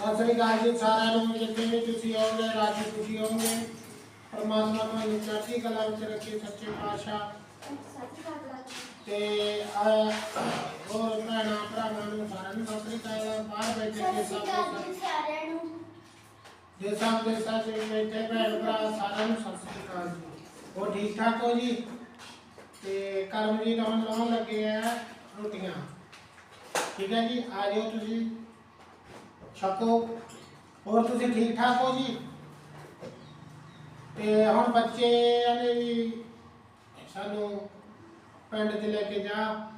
ਸਤਿ ਸ੍ਰੀ ਅਕਾਲ ਜੀ ਸਾਰਿਆਂ ਨੂੰ ਜਿੱਥੇ ਵੀ ਤੁਸੀਂ ਹੋਵੋਗੇ ਰਾਜੀ ਖੁਸ਼ੀ ਹੋਵੋਗੇ ਪਰਮਾਤਮਾ ਤੁਹਾਨੂੰ ਚੜ੍ਹਦੀ ਕਲਾ ਵਿੱਚ ਰੱਖੇ, ਸੱਚੇ ਪਾਤਸ਼ਾਹ। ਤੇ ਹੋਰ ਭੈਣਾਂ, ਭਰਾਵਾਂ ਨੂੰ ਸਾਰਿਆਂ ਨੂੰ ਸਤਿ ਸ੍ਰੀ ਅਕਾਲ। ਬਾਹਰ ਬੈਠੇ ਕੇ ਸਭ ਦੇ ਸਭ। ਜੇ ਸਭ ਦੇ ਸੱਚ ਬੈਠੇ, ਭੈਣ ਭਰਾ, ਸਾਰਿਆਂ ਨੂੰ ਸਤਿ ਸ੍ਰੀ ਅਕਾਲ ਜੀ। ਹੋਰ ਠੀਕ ਠਾਕ ਹੋ ਜੀ? ਤੇ ਕਰਮ ਜੀ ਹੁਣ ਲਾਉਣ ਲੱਗੇ ਆ ਰੋਟੀਆਂ। ਠੀਕ ਹੈ ਜੀ, ਆ ਜਾਓ ਤੁਸੀਂ। ਛਕੋ। ਹੋਰ ਤੁਸੀਂ ਠੀਕ ਠਾਕ ਹੋ ਜੀ? ਤੇ ਹੁਣ ਬੱਚੇ ਨੇ ਵੀ ਸਾਨੂੰ ਪਿੰਡ 'ਚ ਲੈ ਕੇ ਜਾ।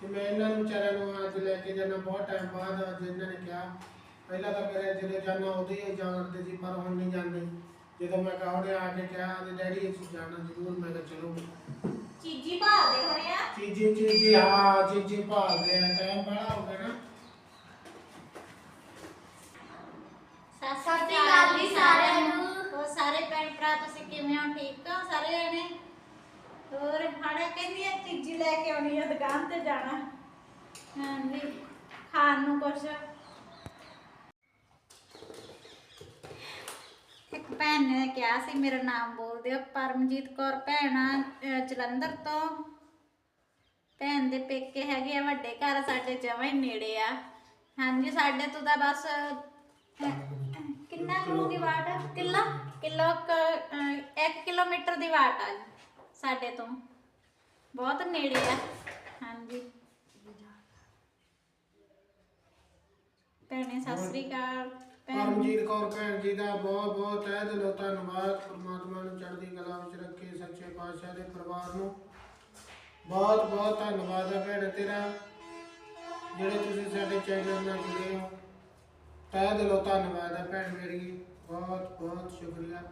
ਤੇ ਮੈਂ ਇਹਨਾਂ ਨੂੰ ਵਿਚਾਰਿਆਂ ਨੂੰ ਅੱਜ ਲੈ ਕੇ ਜਾਣਾ ਬਹੁਤ ਟਾਈਮ ਬਾਅਦ ਅੱਜ ਇਹਨਾਂ ਨੇ ਕਿਹਾ। ਪਹਿਲਾਂ ਤਾਂ ਮੇਰੇ ਜਦੋਂ ਜਾਣਾ ਉਦੋਂ ਹੀ ਜਾਣਦੇ ਸੀ ਪਰ ਹੁਣ ਨਹੀਂ ਜਾਂਦੇ ਜਦੋਂ ਮੈਂ ਕਹਾਂ ਉਹਨੇ ਆ ਕੇ ਕਿਹਾ ਤੇ ਡੈਡੀ ਅਸੀਂ ਜਾਣਾ ਜ਼ਰੂਰ। ਮੈਂ ਕਿਹਾ ਚਲੋ। ਚੀਜੀ ਭਾਲਦੇ ਹੋਣੇ ਆ। ਚੀਜੀ ਚੀਜੀ ਹਾਂ ਚੀਜੀ ਭਾਲਦੇ ਆ। ਟਾਈਮ ਬੜਾ ਹੋ ਗਿਆ ਨਾ। ਸਤਿ ਸਤਿ ਸ਼੍ਰੀ ਅਕਾਲ ਜੀ। ਸਾਰਿਆਂ ਨੂੰ। ਹੋਰ ਸਾਰੇ ਭੈਣ ਭਰਾ ਤੁਸੀਂ ਕਿਵੇਂ ਹੋ? ਠੀਕ ਹੋ ਸਾਰੇ ਜਣੇ? ਹੋਰ ਹਾੜਾ ਕਹਿੰਦੀ ਆ ਚੀਜੀ ਲੈ ਕੇ ਆਉਣੀ ਆ ਦੁਕਾਨ ਤੇ ਜਾਣਾ। ਹਾਂਜੀ। ਖਾਣ ਨੂੰ ਕੁਛ? ਇੱਕ ਭੈਣ ਨੇ ਕਿਹਾ ਸੀ ਮੇਰਾ ਨਾਮ ਬੋਲ ਦਿਓ ਪਰਮਜੀਤ ਕੌਰ ਭੈਣ ਜਲੰਧਰ ਤੋਂ। ਭੈਣ ਦੇ ਪੇਕੇ ਹੈਗੇ ਆ ਵੱਡੇ ਘਰ ਸਾਡੇ ਜਮਾਂ ਹੀ ਨੇੜੇ ਆ। ਹਾਂਜੀ ਸਾਡੇ ਤੋਂ ਤਾਂ ਬਸ ਅਹ, ਕਿੰਨਾ ਕੁ ਦੀ ਵਾਟ ਆ? ਕਿੱਲਾ? ਕਿਲੋ 1 ਕਿਲੋਮੀਟਰ ਦੀ ਵਾਟ ਆ ਸਾਡੇ ਤੋਂ। ਬਹੁਤ ਨੇੜੇ ਆ। ਹਾਂਜੀ। ਭੈਣੇ ਸਤਿ ਸ੍ਰੀ ਅਕਾਲ। ਭੈਣ ਪਰਮਜੀਤ ਕੌਰ ਭੈਣ ਜੀ ਦਾ ਬਹੁਤ ਬਹੁਤ ਤਹਿ ਦਿਲੋਂ ਧੰਨਵਾਦ। ਪਰਮਾਤਮਾ ਨੂੰ ਚੜ੍ਹਦੀ ਕਲਾ ਵਿੱਚ ਰੱਖੇ ਸੱਚੇ ਪਾਤਸ਼ਾਹ ਦੇ ਪਰਿਵਾਰ ਨੂੰ। ਬਹੁਤ ਬਹੁਤ ਧੰਨਵਾਦ ਹੈ ਭੈਣ ਤੇਰਾ ਜਿਹੜੇ ਤੁਸੀਂ ਸਾਡੇ ਚੈਨਲ ਨਾਲ ਜੁੜੇ ਹੋ। ਤਹਿ ਦਿਲੋਂ ਧੰਨਵਾਦ ਹੈ ਭੈਣ ਮੇਰੀ, ਬਹੁਤ ਬਹੁਤ ਸ਼ੁਕਰੀਆ।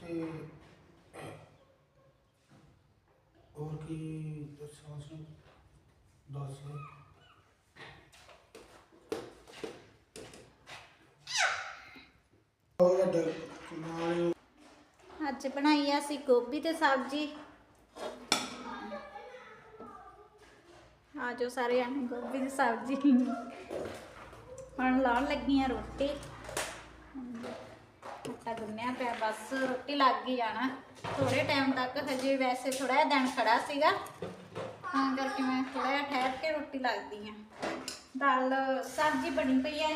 ਤੇ ਹੋਰ ਕੀ ਦੱਸਾਂ ਸੀ ਦੱਸ ਹੋਰ ਵੱਡਾ ਨਾਲ ਅੱਜ ਬਣਾਈ ਆ ਅਸੀਂ ਗੋਭੀ ਤੇ ਸਬਜ਼ੀ। ਆ ਜੋ ਸਾਰੇ ਆਣੇ ਗੋਭੀ ਦੀ ਸਬਜ਼ੀ ਹੁਣ ਲਾਉਣ ਲੱਗੀ ਆ ਰੋਟੀ। ਆਟਾ ਗੁੰਨਿਆ ਪਿਆ, ਬਸ ਰੋਟੀ ਲੱਗ ਹੀ ਜਾਣਾ। ਥੋੜੇ ਟਾਈਮ ਤੱਕ ਹਜੇ ਵੈਸੇ ਥੋੜਾ ਜਿਹਾ ਦਿਨ ਖੜਾ ਸੀਗਾ। ਤਾਂ ਕਰਕੇ ਮੈਂ ਥੋੜਾ ਜਿਹਾ ਠਹਿਰ ਕੇ ਰੋਟੀ ਲੱਗਦੀ ਆ ਦਾਲ, ਸਬਜ਼ੀ ਬਣੀ ਪਈ ਆ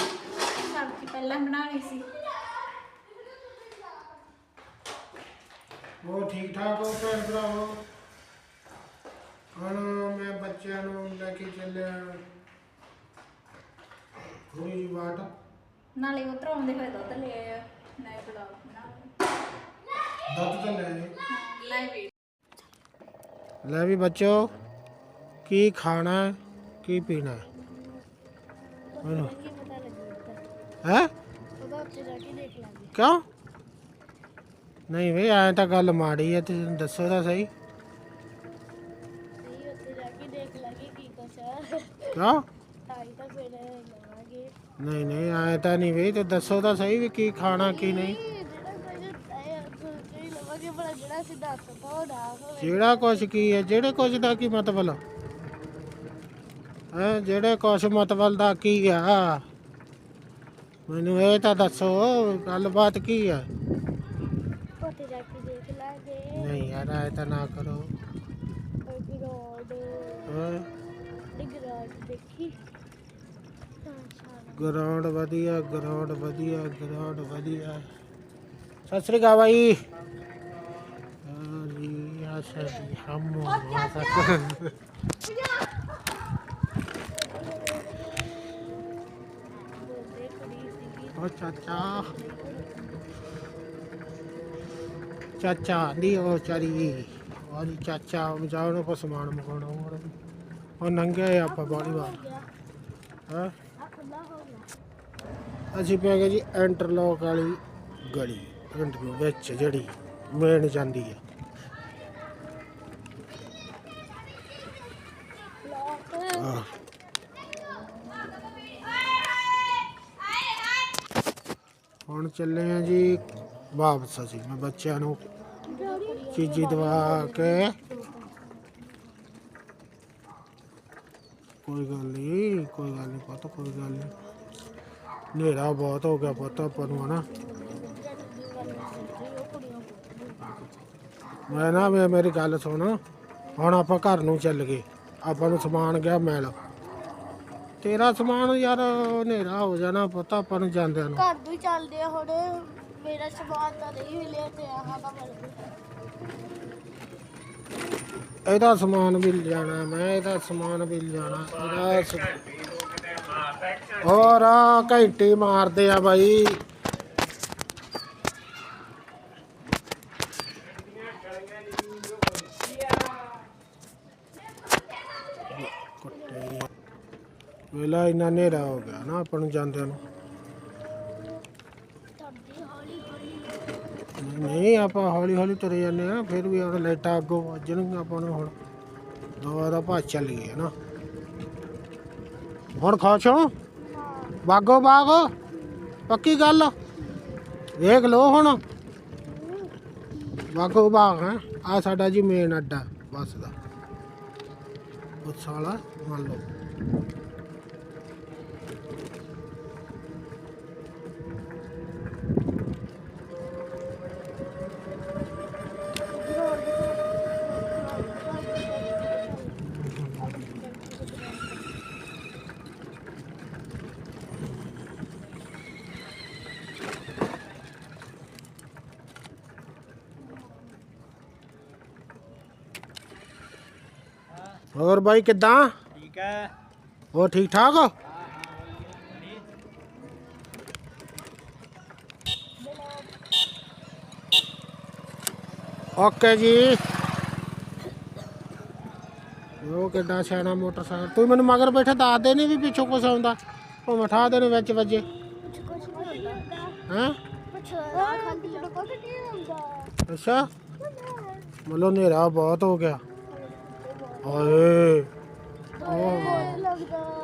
ਸਬਜ਼ੀ ਪਹਿਲਾਂ ਬਣਾਉਣੀ ਸੀ। ਹੋਰ ਠੀਕ ਠਾਕ ਹੋ ਭੈਣ ਭਰਾਵੋ? ਹੁਣ ਮੈਂ ਬੱਚਿਆਂ ਨੂੰ ਲੈ ਕੇ ਚੱਲਿਆ। ਥੋੜੀ ਜਿਹੀ ਬਾਟ ਨਾਲੇ ਉਧਰੋਂ ਆਉਂਦੇ ਹੋਏ ਦੁੱਧ ਲੈ ਆਇਓ ਨਵੇਂ ਬਲੌਗ ਬਣਾ ਦੁੱਧ ਤਾਂ ਲੈ ਆਏ। ਲੈ ਵੀ। ਲੈ ਵੀ ਬੱਚੋ ਕੀ ਖਾਣਾ ਹੈ, ਕੀ ਪੀਣਾ ਹੈ? ਹੈ ਕਿਉਂ? ਨਹੀਂ ਵੇ ਐ ਤਾਂ ਗੱਲ ਮਾੜੀ ਹੈ ਤੁਸੀਂ ਦੱਸੋ ਤਾਂ ਸਹੀ। ਆ ਕਿਉਂ ਤਾਈ ਤਾਂ ਫਿਰ ਲਵਾਂਗੇ ਨਹੀਂ ਨਹੀਂ ਐ ਤਾਂ ਨਹੀਂ ਵੇ ਤੇ ਦੱਸੋ ਤਾਂ ਸਹੀ ਵੀ ਕੀ ਖਾਣਾ ਕੀ ਨਹੀਂ। ਜਿਹੜਾ ਕੁਝ ਆਇਆ ਕੋਈ ਲਵਾਂਗੇ ਬੜਾ ਜਿਹੜਾ ਅਸੀਂ ਦੱਸ ਤਾ ਉਹ ਨਾ ਹੋਵੇ। ਜਿਹੜਾ ਕੁਛ ਕੀ ਹੈ ਜਿਹੜੇ ਕੁਛ ਦਾ ਕੀ ਮਤਲਬ? ਹੈ ਜਿਹੜੇ ਕੁਛ ਮਤਲਬ ਦਾ ਕੀ ਆ? ਮੈਨੂੰ ਇਹ ਤਾਂ ਦੱਸੋ ਗੱਲਬਾਤ ਕੀ ਹੈ ਉੱਤੇ ਜਾ ਕੇ ਦੇਖ ਲਾਂਗੇ। ਨਹੀਂ ਯਾਰ ਐ ਤਾਂ ਨਾ ਕਰੋ। ਦੇਖੀ ਗਰਾਊਂਡ ਵਧੀਆ ਗਰਾਊਂਡ ਵਧੀਆ ਗਰਾਊਂਡ ਵਧੀਆ। ਸਤਿ ਸ੍ਰੀ ਅਕਾਲ ਬਾਈ। ਜੀ ਆਸ਼ਾ ਜੀ ਹਮ ਚਾਚਾ। ਚਾਚਾ ਦੀ ਉਹ ਚਾਰੀ। ਉਹ ਜੀ ਚਾਚਾ ਮਜਾਉ ਕੋ ਸਮਾਨ ਮਕਾਉਣਾ ਹੋਰ ਉਹ ਨੰਗੇ ਆਪਾਂ ਬਾਲੀ ਵਾਰ। ਹਾਂ? ਅਸੀਂ ਪੈ ਗਏ ਜੀ ਇੰਟਰਲੌਕ ਵਾਲੀ ਗਲੀ, ਪਿੰਡ ਦੇ ਵਿੱਚ ਜਿਹੜੀ ਮੇਨ ਜਾਂਦੀ ਹੈ। ਹੁਣ ਚੱਲੇ ਆ ਜੀ ਵਾਪਸ ਅਸੀਂ, ਮੈਂ ਬੱਚਿਆਂ ਨੂੰ ਚੀਜ਼ੀ ਦਵਾ ਕੇ ਕੋਈ ਗੱਲ ਨਹੀਂ, ਕੋਈ ਗੱਲ ਨਹੀਂ ਪੁੱਤ, ਕੋਈ ਗੱਲ ਨਹੀਂ। ਹਨੇਰਾ ਬਹੁਤ ਹੋ ਗਿਆ ਪੁੱਤ ਆਪਾਂ ਨੂੰ, ਹਨਾ। ਮੈਂ ਨਾ ਮੈਂ ਮੇਰੀ ਗੱਲ ਸੁਣ, ਹੁਣ ਆਪਾਂ ਘਰ ਨੂੰ ਚੱਲ ਗਏ। ਆਪਾਂ ਨੂੰ ਸਮਾਨ ਗਿਆ ਮੈਲ। ਤੇਰਾ ਸਮਾਨ ਯਾਰ ਹਨੇਰਾ ਹੋ ਜਾਣਾ ਪੁੱਤ ਆਪਾਂ ਨੂੰ ਜਾਂਦਿਆਂ ਨੂੰ। ਘਰ ਨੂੰ ਚੱਲਦੇ ਆ ਹੁਣ। ਮੇਰਾ ਸਮਾਨ ਤਾਂ ਨਹੀਂ ਮਿਲਿਆ ਤੇ ਆਹ ਤਾਂ ਮਿਲ ਗਿਆ। ਇਹਦਾ ਸਮਾਨ ਵੀ ਲਿਜਾਣਾ ਮੈਂ ਇਹਦਾ ਸਮਾਨ ਵੀ ਲਿਜਾਣਾ ਇਹਦਾ ਸ- ਹੋਰ ਆ ਘੰਟੀ ਮਾਰਦੇ ਆ ਬਾਈ। ਵੇਲਾ ਇੰਨਾ ਹਨੇਰਾ ਹੋ ਗਿਆ ਨਾ ਆਪਾਂ ਨੂੰ ਜਾਂਦਿਆਂ ਨੂੰ ਤੁਹਾਡੀ ਹੌਲੀ ਹੌਲੀ ਨਹੀਂ, ਆਪਾਂ ਹੌਲੀ ਹੌਲੀ ਤੁਰੇ ਜਾਂਦੇ ਆ ਫਿਰ ਵੀ ਉਹ ਲਾਈਟਾਂ ਅੱਗੋਂ ਵੱਜਣਗੀਆਂ ਆਪਾਂ ਨੂੰ ਹੁਣ। ਦੋ ਭੱਜ ਚੱਲ ਨਾ? ਹੁਣ ਖੁਸ਼ ਹੋ? ਬਾਗੋ ਬਾਗ। ਪੱਕੀ ਗੱਲ? ਵੇਖ ਲੋ ਹੁਣ। ਬਾਗੋ ਬਾਗ ਹੈ? ਆ ਸਾਡਾ ਜੀ ਮੇਨ ਅੱਡਾ ਬੱਸ ਦਾ। ਬੱਸ ਵਾਲਾ ਮੰਨ ਲਓ। ਹੋਰ ਬਾਈ ਕਿੱਦਾਂ? ਠੀਕ ਹੈ। ਹੋਰ ਠੀਕ ਠਾਕ? ਹੋ ਓਕੇ ਜੀ। ਉਹ ਕਿੱਡਾ ਸਿਆਣਾ ਮੋਟਰਸਾਈਕਲ? ਤੂੰ ਮੈਨੂੰ ਮਗਰ ਬੈਠਾ ਦੱਸ ਦੇ ਨਹੀਂ ਵੀ ਪਿੱਛੋਂ ਕੁਛ ਆਉਂਦਾ। ਉਹ ਮਠਾ ਦੇ ਨੇ ਵਿੱਚ ਵੱਜੇ। ਕੁਝ ਕੁਝ ਨਹੀਂ ਹੁੰਦਾ ਹੈਂ? ਕੁਝ ਆ ਖਾਂਦੀ ਜਿਹੜਾ ਕੁਝ ਨਹੀਂ ਹੁੰਦਾ ਅੱਛਾ। ਮਤਲਬ ਹਨੇਰਾ ਬਹੁਤ ਹੋ ਗਿਆ। ਹਾਏ।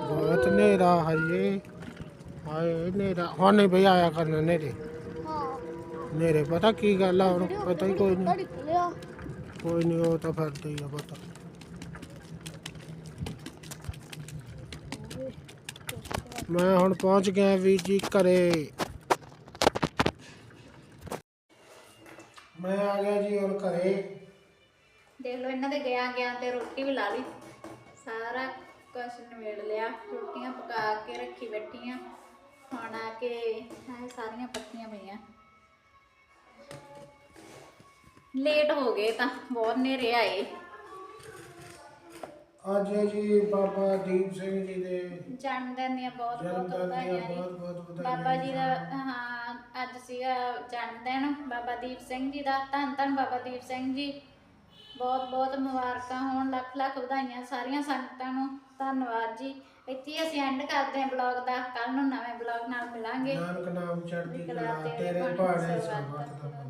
ਬਹੁਤ ਹਨੇਰਾ ਹਾਏ। ਹਾਏ ਹਨੇਰਾ। ਹੁਣ ਨਹੀਂ ਭਈ ਆਇਆ ਕਰਨਾ ਹਨੇਰੇ। ਹਾਂ। ਹਨੇਰੇ ਪਤਾ ਕੀ ਗੱਲ ਆ ਹੁਣ ਪਤਾ ਹੀ ਕੋਈ ਨਹੀਂ ਕੋਈ ਨਹੀਂ ਉਹ ਤਾਂ ਫਿਰਦਾ ਹੀ ਆ ਪਤਾ। ਮੈਂ ਹੁਣ ਪਹੁੰਚ ਗਿਆ ਵੀਰ ਜੀ ਘਰੇ। ਮੈਂ ਆ ਗਿਆ ਜੀ ਹੁਣ ਘਰੇ। ਦੇਖ ਲਓ ਇਹਨਾਂ ਦੇ ਗਿਆ ਗਿਆ ਤੇ ਰੋਟੀ ਵੀ ਲਾ ਲਈ। ਸਾਰਾ ਕੁਛ ਨਿਬੇੜ ਲਿਆ ਰੋਟੀਆਂ ਪਕਾ ਕੇ ਰੱਖੀ ਬੈਠੀਆਂ ਹੁਣ ਆ ਕੇ ਹਾਏ ਸਾਰੀਆਂ ਪੱਕੀਆਂ ਪਈਆਂ। ਲੇਟ ਹੋ ਗਏ ਤਾਂ ਬਹੁਤ ਨੇਰੇ ਆਏ। ਅੱਜ ਹੈ ਜੀ ਬਾਬਾ ਦੀਪ ਸਿੰਘ ਜੀ ਦੇ ਜਨਮ ਦਿਨ ਦੀਆਂ ਬਹੁਤ ਬਹੁਤ ਵਧਾਈਆਂ ਜੀ। ਬਹੁਤ ਵਧਾਈਆਂ ਬਾਬਾ ਜੀ ਦਾ ਹਾਂ ਅੱਜ ਸੀਗਾ ਜਨਮ ਦਿਨ ਬਾਬਾ ਦੀਪ ਸਿੰਘ ਜੀ ਦਾ ਧੰਨ ਧੰਨ ਬਾਬਾ ਦੀਪ ਸਿੰਘ ਜੀ। ਬਹੁਤ ਬਹੁਤ ਮੁਬਾਰਕਾਂ ਹੋਣ ਲੱਖ ਲੱਖ ਵਧਾਈਆਂ ਸਾਰੀਆਂ ਸੰਗਤਾਂ ਨੂੰ। ਧੰਨਵਾਦ ਜੀ। ਇੱਥੇ ਹੀ ਅਸੀਂ ਐਂਡ ਕਰਦੇ ਹਾਂ ਬਲੌਗ ਦਾ। ਕੱਲ ਨੂੰ ਨਵੇਂ ਬਲੌਗ ਨਾਲ ਮਿਲਾਂਗੇ। ਨਾਨਕ ਨਾਮ ਚੜ੍ਹਦੀ ਕਲਾ ਤੇਰੇ ਭਾਣੇ ਦਾ ਭਲਾ।